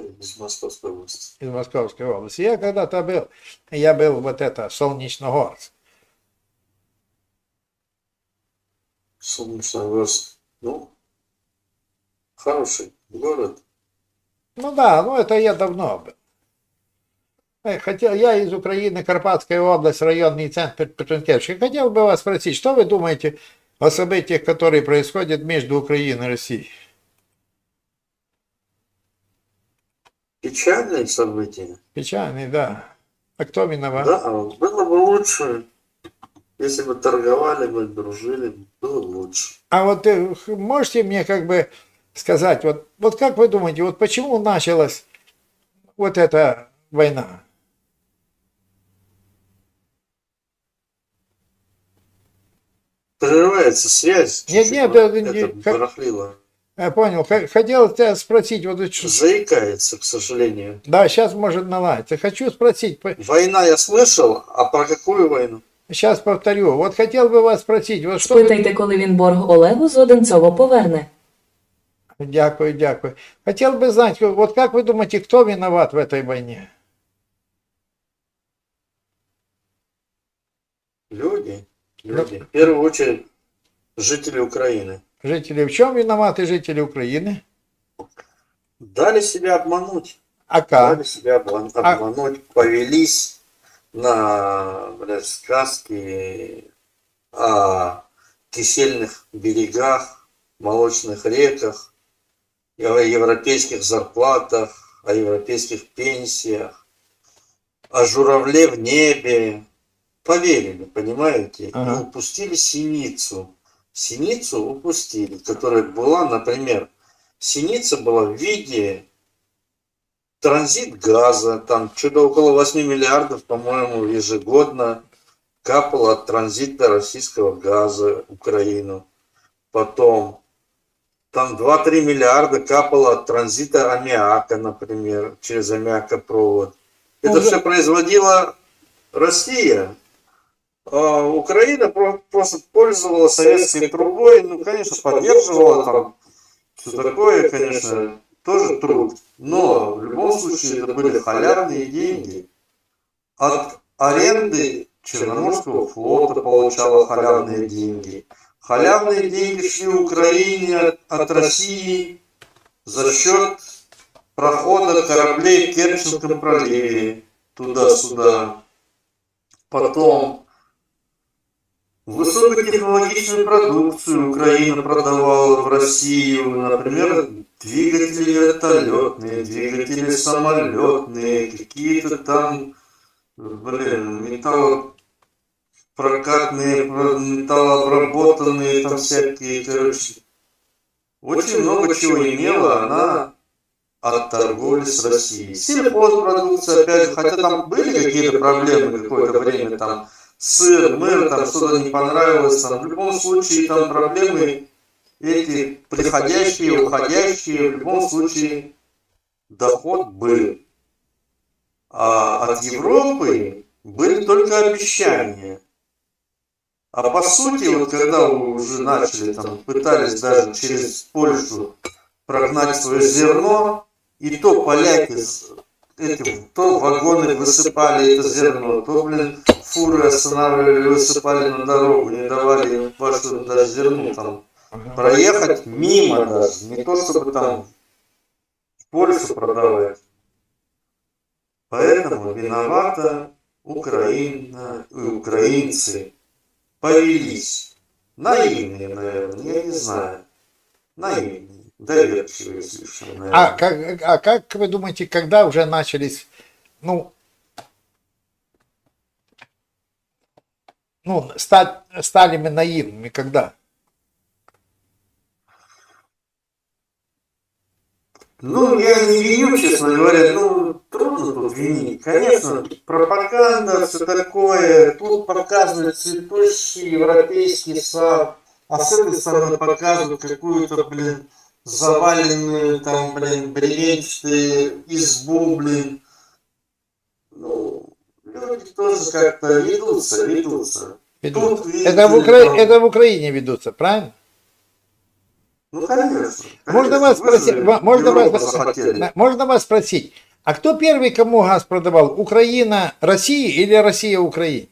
Из Московской области. Из Московской области. Я когда-то был, я был вот это, Солнечногорск. Солнечногорск. Ну, хороший город. Ну да, ну это я давно был. Хотел, я из Украины, Карпатская область, районный центр Петренкевича. Хотел бы вас спросить, что вы думаете о событиях, которые происходят между Украиной и Россией? Печальные события. Печальный, да. А кто виноват? Да, было бы лучше, если бы торговали бы, дружили, было бы лучше. А вот э, можете мне как бы сказать, вот, вот как вы думаете, вот почему началась вот эта война? Прерывается связь. Нет, нет, это не- это барахлило. Я понял. Хотел тебя спросить, вот Заикается, к сожалению. да, сейчас может наладиться. Хочу спросить, Война я слышал, а про какую войну? сейчас повторю. Вот хотел бы вас спросить, вот что вы... Спитайте, коли він борг Олегу з Одинцово поверне. Дякую, дякую. Хотел бы знать, вот как вы думаете, кто виноват в этой войне? Люди. Люди. В первую очередь, жители Украины. Жители, в чем виноваты жители Украины? Дали себя обмануть. А как? Дали себя обман- А- обмануть, повелись на блядь, сказки о кисельных берегах, молочных реках, о европейских зарплатах, о европейских пенсиях, о журавле в небе. Поверили, понимаете? Ага. И упустили синицу. Синицу упустили, которая была, например, синица была в виде транзит газа, там что-то около 8 миллиардов, по-моему, ежегодно капало от транзита российского газа в Украину. Потом там 2-3 миллиарда капало от транзита аммиака, например, через аммиакопровод. Это Ну, все производила Россия. А Украина про- просто пользовалась советской трубой, ну, конечно, поддерживала там все такое, конечно, тоже труд. Но в любом случае это были халявные деньги. От аренды Черноморского флота получала халявные деньги. Халявные деньги шли Украине от, от России за счет прохода кораблей в Керченском проливе туда-сюда. Потом высокотехнологичную продукцию Украина продавала в Россию, например, двигатели вертолетные, двигатели самолетные, какие-то там, блин, металлопрокатные, про- металлообработанные там всякие, короче. Очень много чего имела она от торговли с Россией. Сельхозпродукция, опять же, хотя там были какие-то проблемы какое-то время, там, сыр, мыр, там что-то не понравилось, там, в любом случае там проблемы эти приходящие, уходящие, в любом случае доход был. А от Европы были только обещания. А по сути, вот когда уже начали, там, пытались даже через Польшу прогнать свое зерно, и то поляки этим, то вагоны высыпали это зерно, то, блин, фуры останавливали, высыпали на дорогу, не давали им вашу даже зерну там проехать мимо даже, не то чтобы там в Польшу продавать. Поэтому виновата Украина и украинцы повелись. Наивные, наверное, я не знаю. Наивные, слишком, наверное. А как, а как вы думаете, когда уже начались, ну, ну, стать, стали мы наивными, когда? Ну, я не виню, честно говоря, ну, трудно тут винить. Конечно, пропаганда, все такое, тут показывают цветущий европейский сад, а с этой стороны показывают какую-то, блин, заваленную, там, блин, бревенчатую избу, блин. Ну, люди тоже как-то ведутся, ведутся. Ведут? Тут, Это в, Укра... там- это в Украине ведутся, правильно? Ну, конечно. Можно вас Вы спросить, можно вас, захотели. можно вас спросить, а кто первый кому газ продавал? Украина России или Россия Украине?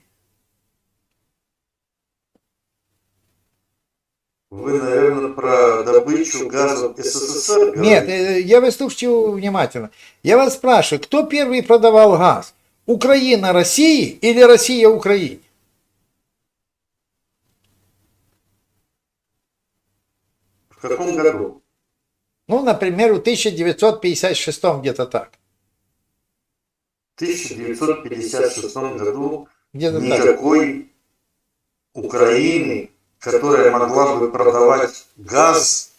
Вы, наверное, про добычу газа СССР Нет, говорите? э, я вы слушайте внимательно. Я вас спрашиваю, кто первый продавал газ? Украина России или Россия Украине? В каком году? Ну, например, в 1956 где-то так. В 1956 году так. никакой Украины, которая могла бы продавать газ,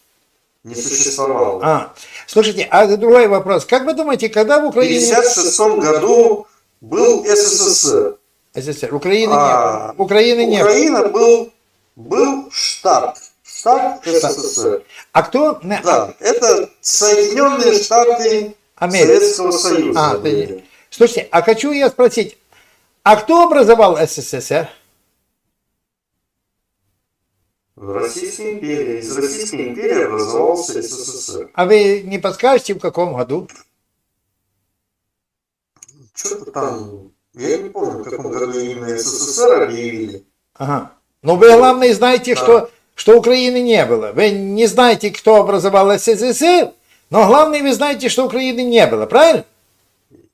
не существовало. А, слушайте, а другой вопрос. Как вы думаете, когда в В Украине... 1956 году был СССР. СССР. Украины А, не Украины не было. Украина был, был штат. Штат СССР. А кто? Да, это Соединенные Штаты Америка. Советского Союза. А, ты- Слушайте, а хочу я спросить, а кто образовал СССР? В Российской империи. Из Российской империи образовался СССР. А вы не подскажете, в каком году? Что-то там, я не помню, в каком году именно СССР объявили. Ага. Ну, вы, главное, знаете, что, что Украины не было. Вы не знаете, кто образовал СССР, но главное, вы знаете, что Украины не было, правильно?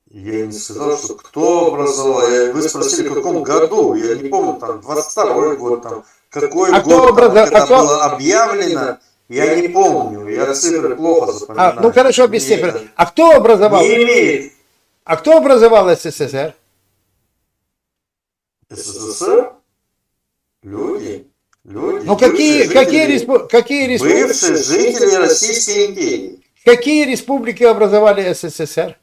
Я не сказал, что кто образовал. Вы спросили, в каком году. Я не помню, там, 22 год, там, какой А год, образо- когда а кто- было объявлено. Я не помню, я цифры плохо А, запоминаю. ну, хорошо, без цифр. это А кто образовал? Не имеет А кто образовал СССР? СССР люди, люди. Ну, какие, какие, респу- какие, респу- Бывшие жители Российской империи. какие республики образовали СССР?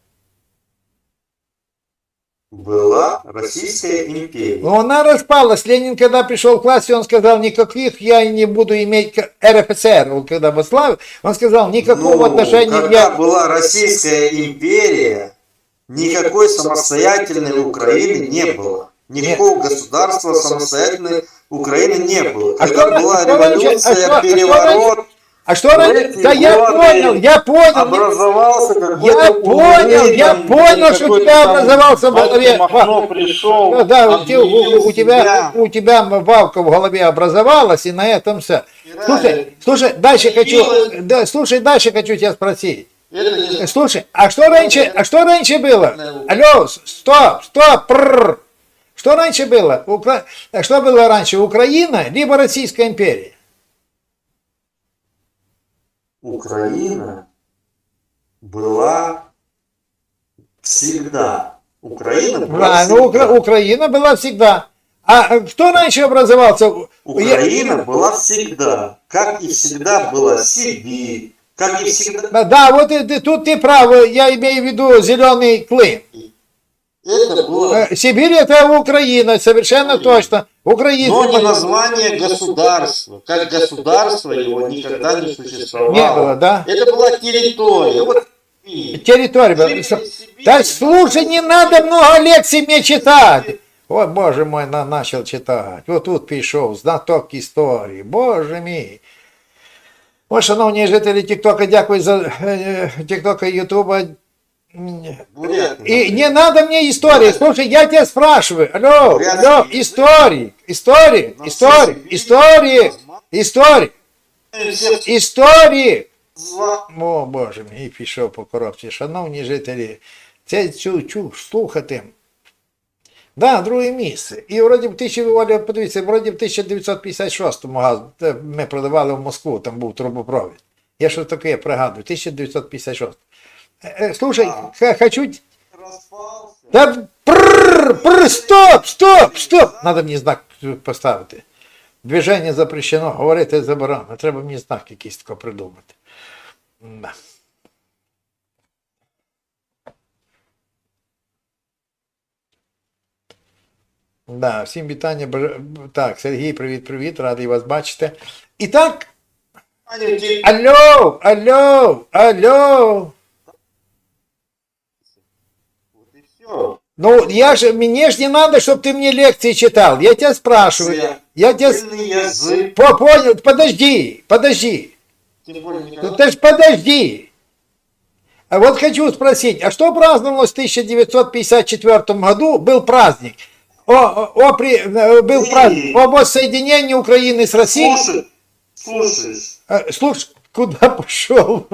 Была Российская империя. Ну, она распалась. Ленин, когда пришел в классе, он сказал, никаких я не буду иметь к РФСР. Он когда восславил, он сказал, никакого Ну, отношения когда я... была Российская империя, никакой самостоятельной Украины не было. Никакого государства самостоятельной Украины не было. А Когда что- была а что революция, а что- а что переворот, А что раньше? эти Да я понял, я понял. образовался Я понял, я понял, что у тебя образовался в голове. Пришел, Ну да, у, у- у тебя, у тебя вавка в голове образовалась, и на этом все. Слушай, слушай, дальше хочу, да, слушай, дальше хочу тебя спросить. Слушай, а что раньше, а что раньше было? Алло, стоп, стоп, прррр. Что раньше было? Укра- Что было раньше, Украина, либо Российская империя? Украина была всегда. Украина была ну, всегда. Укра- Украина была всегда. А кто раньше образовался? Украина была всегда. Как и всегда была Сибирь. Как и всегда. Я- Да, вот и тут ты прав, я имею в виду зеленый клин. Это было. Э, Сибирь это Украина, совершенно точно. Украина. Но не название государства. Как государство его никогда не существовало. Не было, да? Это была территория. Вот и- Территория. была. Жители Сибири- Да слушай, не надо много лекций мне читать. Ой, боже мой, на, начал читать. Вот тут пішов, знаток історії. Боже мій. Ось, шановні жителі Тіктока, дякую за е, Тіктока і Ютуба. И не надо мне истории. Слушай, я тебя спрашиваю. Алло, алло, историк, историк, историк, историк, историк, історик. О, Боже мій, пішов по коробці. Шановні жителі, це цю чу слухати. Да, друге місце. І вроді в тисячі, подивіться, вроді в 1956-му газ ми продавали в Москву, там був трубопровід. Я що таке пригадую, 1956. Е, Слушай, хочу. распался. Да прррр, прррр, стоп, стоп, стоп! Надо мені знак поставити. Движення запрещено, говорити заборонено. Треба мені знак якийсь тако придумати. Да. Да, всім вітання. Так, Сергій, привіт, привіт, радий вас бачити. І так, алло, алло, алло. Ну, я же, мне же не надо, чтобы ты мне лекции читал. Я тебя спрашиваю. Я тебя... язык. По- Понял, подожди, подожди. Тем более Ну ты ж подожди. А вот хочу спросить, а что праздновалось в 1954 году? Был праздник. О, о, при- э, был Нет. праздник о воссоединении Украины с Россией. Слушай, слушаешь. Э, Слушай, куда пошел?